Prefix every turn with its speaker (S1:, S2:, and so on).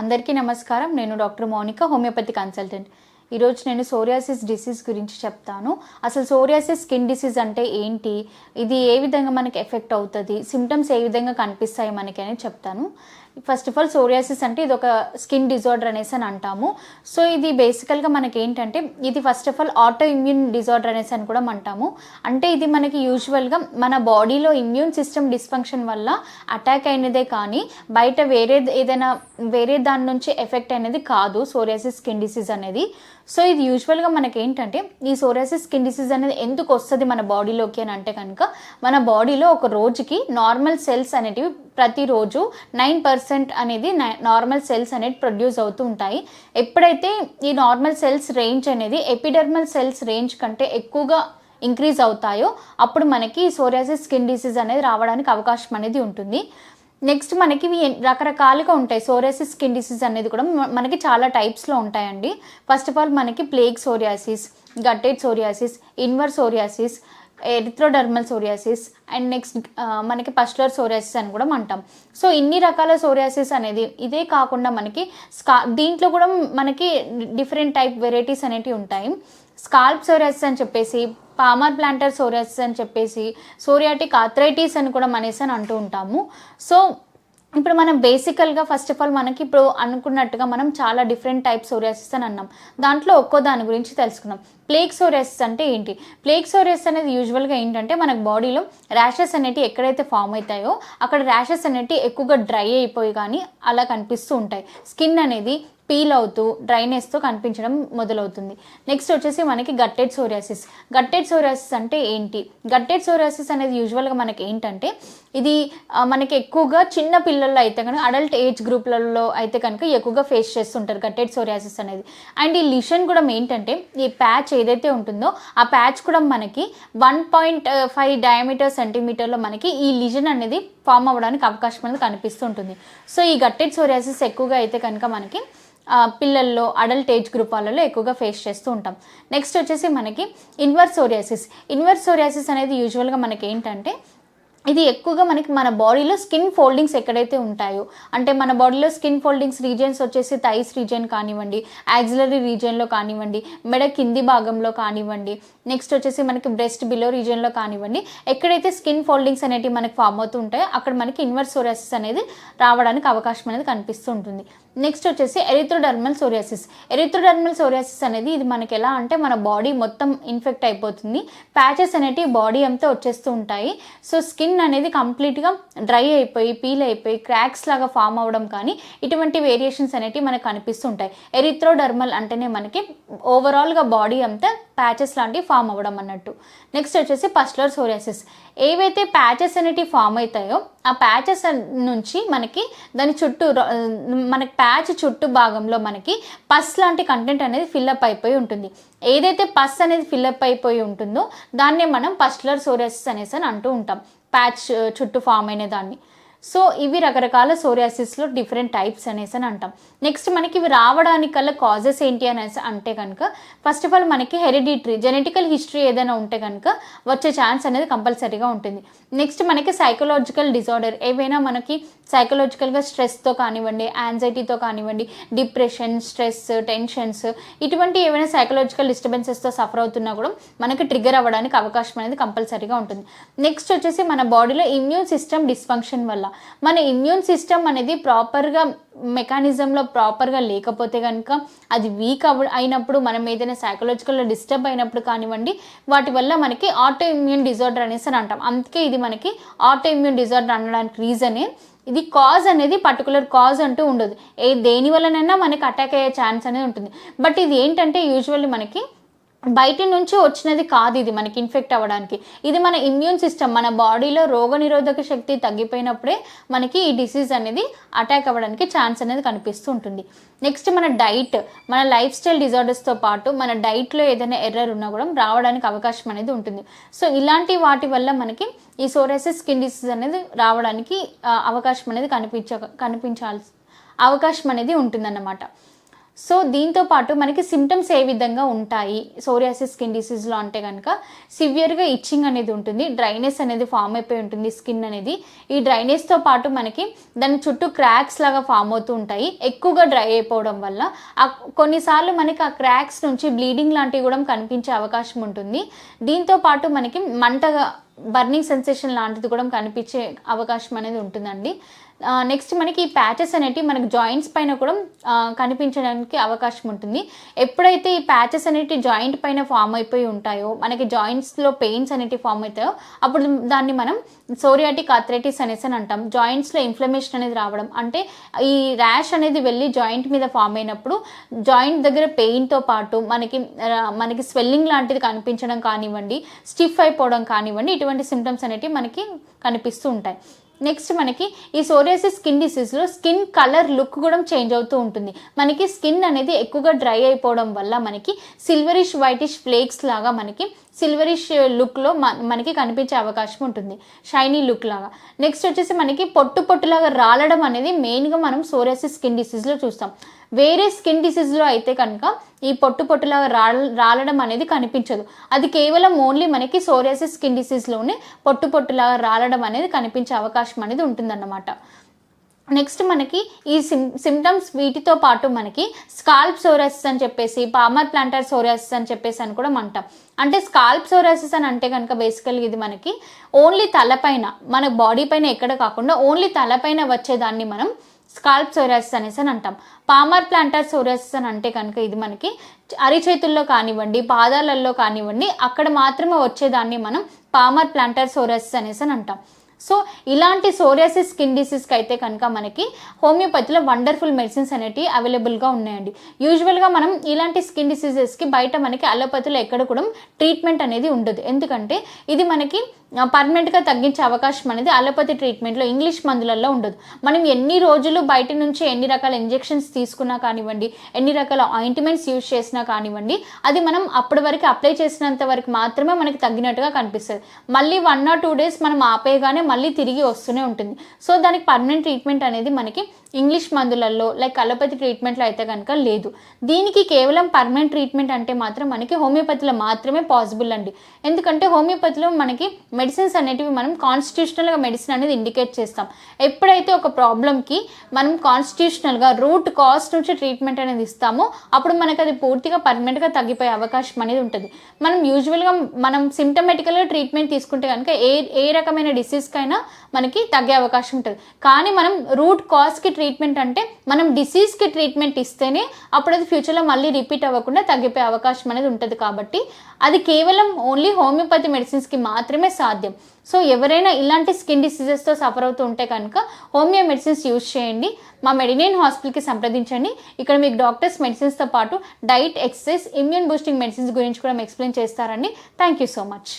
S1: అందరికీ నమస్కారం. నేను డాక్టర్ మౌనిక హోమియోపతి కన్సల్టెంట్. ఈరోజు నేను సోరియాసిస్ డిసీజ్ గురించి చెప్తాను. అసలు సోరియాసిస్ స్కిన్ డిసీజ్ అంటే ఏంటి? ఇది ఏ విధంగా మనకి ఎఫెక్ట్ అవుతుంది? సిమ్టమ్స్ ఏ విధంగా కనిపిస్తాయి మనకి అని చెప్తాను. ఫస్ట్ ఆఫ్ ఆల్ సోరియాసిస్ అంటే ఇది ఒక స్కిన్ డిజార్డర్ అనేసి అని అంటాము. సో ఇది బేసికల్గా మనకి ఏంటంటే ఇది first of all autoimmune disorder అనేసి అని కూడా అంటాము. అంటే ఇది మనకి యూజువల్గా మన బాడీలో ఇమ్యూన్ సిస్టమ్ డిస్ఫంక్షన్ వల్ల అటాక్ అయినదే కానీ బయట వేరే ఏదైనా వేరే దాని నుంచి ఎఫెక్ట్ అనేది కాదు సోరియాసిస్ స్కిన్ డిసీజ్ అనేది. సో ఇది యూజువల్గా మనకి ఏంటంటే ఈ సోరియాసిస్ స్కిన్ డిసీజ్ అనేది ఎందుకు వస్తుంది మన బాడీలోకి అని అంటే కనుక మన బాడీలో ఒక రోజుకి నార్మల్ సెల్స్ అనేటివి ప్రతిరోజు నైన్ పర్సెంట్ అనేది నార్మల్ సెల్స్ అనేది ప్రొడ్యూస్ అవుతూ ఉంటాయి. ఎప్పుడైతే ఈ నార్మల్ సెల్స్ రేంజ్ అనేది ఎపిడర్మల్ సెల్స్ రేంజ్ కంటే ఎక్కువగా ఇంక్రీజ్ అవుతాయో అప్పుడు మనకి సోరియాసిస్ స్కిన్ డిసీజ్ అనేది రావడానికి అవకాశం అనేది ఉంటుంది. నెక్స్ట్ మనకి ఇవి రకరకాలుగా ఉంటాయి. సోరియాసిస్ స్కిన్ డిసీజ్ అనేది కూడా మనకి చాలా టైప్స్లో ఉంటాయండి. ఫస్ట్ ఆఫ్ ఆల్ మనకి plaque psoriasis guttate psoriasis inverse psoriasis erythrodermal psoriasis and next మనకి పస్టులర్ సోరియాసిస్ అని కూడా అంటాం. సో ఇన్ని రకాల సోరియాసిస్ అనేది ఇదే కాకుండా మనకి స్కా దీంట్లో కూడా మనకి డిఫరెంట్ టైప్ వెరైటీస్ అనేటివి ఉంటాయి. స్కాల్ప్ సోరియాసిస్ అని చెప్పేసి పామర్ ప్లాంటర్ సోరియాసిస్ అని చెప్పేసి సోరియాటిక్ ఆథరైటిస్ అని కూడా మనేసి అని అంటూ ఉంటాము. సో ఇప్పుడు మనం బేసికల్గా ఫస్ట్ ఆఫ్ ఆల్ మనకి ఇప్పుడు అనుకున్నట్టుగా మనం చాలా డిఫరెంట్ టైప్ సోరియాసిస్ అని అన్నాం. దాంట్లో ఒక్కో దాని గురించి తెలుసుకున్నాం ప్లేక్ సోరియాసిస్ అంటే ఏంటి? ప్లేక్ సోరియాసిస్ అనేది యూజువల్గా ఏంటంటే మనకు బాడీలో ర్యాషెస్ అనేటివి ఎక్కడైతే ఫామ్ అవుతాయో అక్కడ ర్యాషెస్ అనేటివి ఎక్కువగా డ్రై అయిపోయి కానీ అలా కనిపిస్తూ ఉంటాయి. స్కిన్ అనేది పీల్ అవుతూ డ్రైనెస్తో కనిపించడం మొదలవుతుంది. నెక్స్ట్ వచ్చేసి మనకి గట్టెడ్ సోరియాసిస్ గట్టెడ్ సోరియాసిస్ అంటే ఏంటి? గట్టెడ్ సోరియాసిస్ అనేది యూజువల్గా మనకి ఏంటంటే ఇది మనకి ఎక్కువగా చిన్న పిల్లల్లో అయితే కనుక అడల్ట్ ఏజ్ గ్రూప్లలో అయితే కనుక ఎక్కువగా ఫేస్ చేస్తుంటారు గట్టెడ్ సోరియాసిస్ అనేది. అండ్ ఈ లిషన్ కూడా ఏంటంటే ఈ ప్యాచ్ ఏదైతే ఉంటుందో ఆ ప్యాచ్ కూడా మనకి వన్ పాయింట్ ఫైవ్ డయామీటర్ సెంటీమీటర్లో మనకి ఈ లిజన్ అనేది ఫామ్ అవ్వడానికి అవకాశం అనేది కనిపిస్తూ ఉంటుంది సో ఈ గట్టెడ్ సోరియాసిస్ ఎక్కువగా అయితే కనుక మనకి పిల్లల్లో అడల్ట్ ఏజ్ గ్రూప్ వాళ్ళలో ఎక్కువగా ఫేస్ చేస్తూ ఉంటాం. నెక్స్ట్ వచ్చేసి మనకి ఇన్వర్స్ సోరియాసిస్. ఇన్వర్స్ సోరియాసిస్ అనేది యూజువల్గా మనకి ఏంటంటే ఇది ఎక్కువగా మనకి మన బాడీలో స్కిన్ ఫోల్డింగ్స్ ఎక్కడైతే ఉంటాయో అంటే మన బాడీలో స్కిన్ ఫోల్డింగ్స్ రీజన్స్ వచ్చేసి థైస్ రీజన్ కానివ్వండి యాక్సిలరీ రీజన్లో కానివ్వండి మెడ కింది భాగంలో కానివ్వండి నెక్స్ట్ వచ్చేసి మనకి బ్రెస్ట్ బిలో రీజన్లో కానివ్వండి ఎక్కడైతే స్కిన్ ఫోల్డింగ్స్ అనేటివి మనకి ఫామ్ అవుతూ ఉంటాయో అక్కడ మనకి ఇన్వర్స్ సోరియాసిస్ అనేది రావడానికి అవకాశం అనేది కనిపిస్తూ ఉంటుంది. నెక్స్ట్ వచ్చేసి ఎరిథ్రోడర్మల్ సోరియాసిస్ ఎరిథ్రోడర్మల్ సోరియాసిస్ అనేది ఇది మనకి ఎలా అంటే మన బాడీ మొత్తం ఇన్ఫెక్ట్ అయిపోతుంది. ప్యాచెస్ అనేటివి బాడీ అంతా వచ్చేస్తూ ఉంటాయి. సో స్కిన్ అనేది కంప్లీట్గా డ్రై అయిపోయి పీల్ అయిపోయి క్రాక్స్ లాగా ఫామ్ అవ్వడం కానీ ఇటువంటి వేరియేషన్స్ అనేటివి మనకు కనిపిస్తుంటాయి ఎరిథ్రోడర్మల్ అంటేనే మనకి ఓవరాల్గా బాడీ అంతా ప్యాచెస్ లాంటివి ఫామ్ అవ్వడం అన్నట్టు. నెక్స్ట్ వచ్చేసి పస్లర్ సోరియాసిస్. ఏవైతే ప్యాచెస్ అనేటివి ఫామ్ అవుతాయో ఆ ప్యాచెస్ నుంచి మనకి దాని చుట్టూ మనకి ప్యాచ్ చుట్టూ భాగంలో మనకి పస్ లాంటి కంటెంట్ అనేది ఫిల్అప్ అయిపోయి ఉంటుంది. ఏదైతే పస్ అనేది ఫిల్అప్ అయిపోయి ఉంటుందో దాన్నే మనం పస్లర్ సోరియాసిస్ అనేసి అని అంటూ ఉంటాం. ప్యాచ్ చుట్టూ ఫామ్ అయిన దాన్ని. సో ఇవి రకరకాల సోరియాసిస్లో డిఫరెంట్ టైప్స్ అనేసి అని అంటాం. నెక్స్ట్ మనకి ఇవి రావడానికి కల్లా కాజెస్ ఏంటి అనేసి అంటే కనుక ఫస్ట్ ఆఫ్ ఆల్ మనకి హెరిడిటరీ జెనెటికల్ హిస్టరీ ఏదైనా ఉంటే కనుక వచ్చే ఛాన్స్ అనేది కంపల్సరీగా ఉంటుంది. నెక్స్ట్ మనకి సైకలాజికల్ డిజార్డర్ ఏవైనా మనకి సైకలాజికల్గా స్ట్రెస్తో కానివ్వండి యాంగ్జైటీతో కానివ్వండి డిప్రెషన్ స్ట్రెస్ టెన్షన్స్ ఇటువంటి ఏవైనా సైకలాజికల్ డిస్టర్బెన్సెస్తో సఫర్ అవుతున్నా కూడా మనకి ట్రిగర్ అవ్వడానికి అవకాశం అనేది కంపల్సరీగా ఉంటుంది. నెక్స్ట్ వచ్చేసి మన బాడీలో ఇమ్యూన్ సిస్టమ్ డిస్ఫంక్షన్ వల్ల మన ఇమ్యూన్ సిస్టమ్ అనేది ప్రాపర్గా మెకానిజంలో ప్రాపర్గా లేకపోతే కనుక అది వీక్ అవ అయినప్పుడు మనం ఏదైనా సైకలాజికల్లో డిస్టర్బ్ అయినప్పుడు కానివ్వండి వాటి వల్ల మనకి ఆటో ఇమ్యూన్ డిజార్డర్ అనేసి అని అంటాం. అందుకే ఇది మనకి ఆటో ఇమ్యూన్ డిజార్డర్ అనడానికి రీజనే ఇది కాజ్ అనేది పర్టికులర్ కాజ్ అంటూ ఉండదు. ఏ దేనివల్లనైనా మనకి అటాక్ అయ్యే ఛాన్స్ అనేది ఉంటుంది. బట్ ఇది ఏంటంటే యూజువల్లీ మనకి బయట నుంచి వచ్చినది కాదు ఇది మనకి ఇన్ఫెక్ట్ అవ్వడానికి. ఇది మన ఇమ్యూన్ సిస్టమ్ మన బాడీలో రోగనిరోధక శక్తి తగ్గిపోయినప్పుడే మనకి ఈ డిసీజ్ అనేది అటాక్ అవ్వడానికి ఛాన్స్ అనేది కనిపిస్తూ ఉంటుంది. నెక్స్ట్ మన డైట్ మన లైఫ్ స్టైల్ డిజార్డర్స్తో పాటు మన డైట్లో ఏదైనా ఎర్రర్ ఉన్నా కూడా రావడానికి అవకాశం అనేది ఉంటుంది. సో ఇలాంటి వాటి వల్ల మనకి ఈ సోరేసిస్ స్కిన్ డిసీజ్ అనేది రావడానికి అవకాశం అనేది కనిపించ కనిపించాల్సి అవకాశం అనేది ఉంటుందన్నమాట. సో దీంతో పాటు మనకి సిమ్టమ్స్ ఏ విధంగా ఉంటాయి? సోరియాసిస్ స్కిన్ డిసీజ్లో అంటే కనుక సివియర్గా ఇచ్చింగ్ అనేది ఉంటుంది డ్రైనెస్ అనేది ఫామ్ అయిపోయి ఉంటుంది స్కిన్ అనేది. ఈ డ్రైనెస్తో పాటు మనకి దాని చుట్టూ క్రాక్స్ లాగా ఫామ్ అవుతూ ఉంటాయి ఎక్కువగా డ్రై అయిపోవడం వల్ల. కొన్నిసార్లు మనకి ఆ క్రాక్స్ నుంచి బ్లీడింగ్ లాంటివి కూడా కనిపించే అవకాశం ఉంటుంది. దీంతో పాటు మనకి మంటగా బర్నింగ్ సెన్సేషన్ లాంటిది కూడా కనిపించే అవకాశం అనేది ఉంటుందండి. నెక్స్ట్ మనకి ఈ ప్యాచెస్ అనేటివి మనకి జాయింట్స్ పైన కూడా కనిపించడానికి అవకాశం ఉంటుంది. ఎప్పుడైతే ఈ ప్యాచెస్ అనేటివి జాయింట్ పైన ఫామ్ అయిపోయి ఉంటాయో మనకి జాయింట్స్లో పెయిన్స్ అనేటివి ఫామ్ అవుతాయో అప్పుడు దాన్ని మనం సోరియాటిక్ ఆథరైటిస్ అనేసి అని అంటాం. జాయింట్స్లో ఇన్ఫ్లమేషన్ అనేది రావడం అంటే ఈ ర్యాష్ అనేది వెళ్ళి జాయింట్ మీద ఫామ్ అయినప్పుడు జాయింట్ దగ్గర పెయిన్తో పాటు మనకి మనకి స్వెల్లింగ్ లాంటిది కనిపించడం కానివ్వండి స్టిఫ్ అయిపోవడం కానివ్వండి ఇటువంటి సిమ్టమ్స్ అనేటివి మనకి కనిపిస్తూ ఉంటాయి. నెక్స్ట్ మనకి ఈ సోరియాసిస్ స్కిన్ డిసీజ్లో స్కిన్ కలర్ లుక్ కూడా చేంజ్ అవుతూ ఉంటుంది. మనకి స్కిన్ అనేది ఎక్కువగా డ్రై అయిపోవడం వల్ల మనకి సిల్వరిష్ వైటిష్ ఫ్లేక్స్ లాగా మనకి సిల్వరిష్ లుక్లో మనకి కనిపించే అవకాశం ఉంటుంది. షైనీ లుక్ లాగా. నెక్స్ట్ వచ్చేసి మనకి పొట్టు పొట్టులాగా రాలడం అనేది మెయిన్గా మనం సోరియాసిస్ స్కిన్ డిసీజ్లో చూస్తాం. వేరే స్కిన్ డిసీజ్లో అయితే కనుక ఈ పొట్టు పొట్టులాగా రాల రాలడం అనేది కనిపించదు. అది కేవలం ఓన్లీ మనకి సోరియాసిస్ స్కిన్ డిసీజ్లోనే పొట్టు పొట్టులాగా రాలడం అనేది కనిపించే అవకాశం అనేది ఉంటుందన్నమాట. నెక్స్ట్ మనకి ఈ సిమ్ సిమ్టమ్స్ వీటితో పాటు మనకి స్కాల్ప్ సోరాసిస్ అని చెప్పేసి పామర్ ప్లాంటర్ సోరాసిస్ అని చెప్పేసి అని కూడా అంటాం. అంటే స్కాల్ప్ సోరాసిస్ అని అంటే కనుక బేసికల్గా ఇది మనకి ఓన్లీ తలపైన మన బాడీ పైన ఎక్కడ కాకుండా ఓన్లీ తలపైన వచ్చేదాన్ని మనం స్కాల్ప్ సోరాసిస్ అనేసి అని అంటాం. పామర్ ప్లాంటర్ సోరాసిస్ అని అంటే కనుక ఇది మనకి అరిచేతుల్లో కానివ్వండి పాదాలలో కానివ్వండి అక్కడ మాత్రమే వచ్చేదాన్ని మనం పామర్ ప్లాంటర్ సోరాసిస్ అనేసి అని అంటాం. సో ఇలాంటి సోరియాసిస్ స్కిన్ డిసీజ్కి అయితే కనుక మనకి హోమియోపతిలో వండర్ఫుల్ మెడిసిన్స్ అనేటివి అవైలబుల్గా ఉన్నాయండి. యూజువల్గా మనం ఇలాంటి స్కిన్ డిసీజెస్కి బయట మనకి అలోపతిలో ఎక్కడ కూడా ట్రీట్మెంట్ అనేది ఉండదు. ఎందుకంటే ఇది మనకి పర్మనెంట్గా తగ్గించే అవకాశం అనేది అలోపతి ట్రీట్మెంట్లో ఇంగ్లీష్ మందులలో ఉండదు. మనం ఎన్ని రోజులు బయట నుంచి ఎన్ని రకాల ఇంజెక్షన్స్ తీసుకున్నా కానివ్వండి ఎన్ని రకాల ఆయింట్మెంట్స్ యూజ్ చేసినా కానివ్వండి అది మనం అప్పటి వరకు అప్లై చేసినంత వరకు మాత్రమే మనకి తగ్గినట్టుగా కనిపిస్తుంది. మళ్ళీ వన్ ఆర్ టూ డేస్ మనం ఆపేయగానే మళ్ళీ తిరిగి వస్తూనే ఉంటుంది. సో దానికి పర్మనెంట్ ట్రీట్మెంట్ అనేది మనకి ఇంగ్లీష్ మందులలో లైక్ అలోపతి ట్రీట్మెంట్లో అయితే కనుక లేదు. దీనికి కేవలం పర్మనెంట్ ట్రీట్మెంట్ అంటే మాత్రం మనకి హోమియోపతిలో మాత్రమే పాసిబుల్ అండి. ఎందుకంటే హోమియోపతిలో మనకి మెడిసిన్స్ అనేటివి మనం కాన్స్టిట్యూషనల్గా మెడిసిన్ అనేది ఇండికేట్ చేస్తాం. ఎప్పుడైతే ఒక ప్రాబ్లంకి మనం కాన్స్టిట్యూషనల్గా రూట్ కాస్ట్ నుంచి ట్రీట్మెంట్ అనేది ఇస్తామో అప్పుడు మనకి అది పూర్తిగా పర్మనెంట్గా తగ్గిపోయే అవకాశం అనేది ఉంటుంది. మనం యూజువల్గా మనం సిమ్టమెటికల్గా ట్రీట్మెంట్ తీసుకుంటే కనుక ఏ ఏ రకమైన డిసీజ్కైనా మనకి తగ్గే అవకాశం ఉంటుంది. కానీ మనం రూట్ కాజ్కి ట్రీట్మెంట్ అంటే మనం డిసీజ్కి ట్రీట్మెంట్ ఇస్తేనే అప్పుడు అది ఫ్యూచర్లో మళ్ళీ రిపీట్ అవ్వకుండా తగ్గిపోయే అవకాశం అనేది ఉంటుంది కాబట్టి అది కేవలం ఓన్లీ హోమియోపతి మెడిసిన్స్కి మాత్రమే సాధ్యం. సాధ్యం. సో ఎవరైనా ఇలాంటి స్కిన్ డిసీజెస్తో సఫర్ అవుతూ ఉంటే కనుక హోమియో మెడిసిన్స్ యూజ్ చేయండి. మా మెడినైన్ హాస్పిటల్కి సంప్రదించండి. ఇక్కడ మీకు డాక్టర్స్ మెడిసిన్స్తో పాటు diet exercise immune boosting medicines గురించి కూడా ఎక్స్ప్లెయిన్ చేస్తారండి. Thank you so much.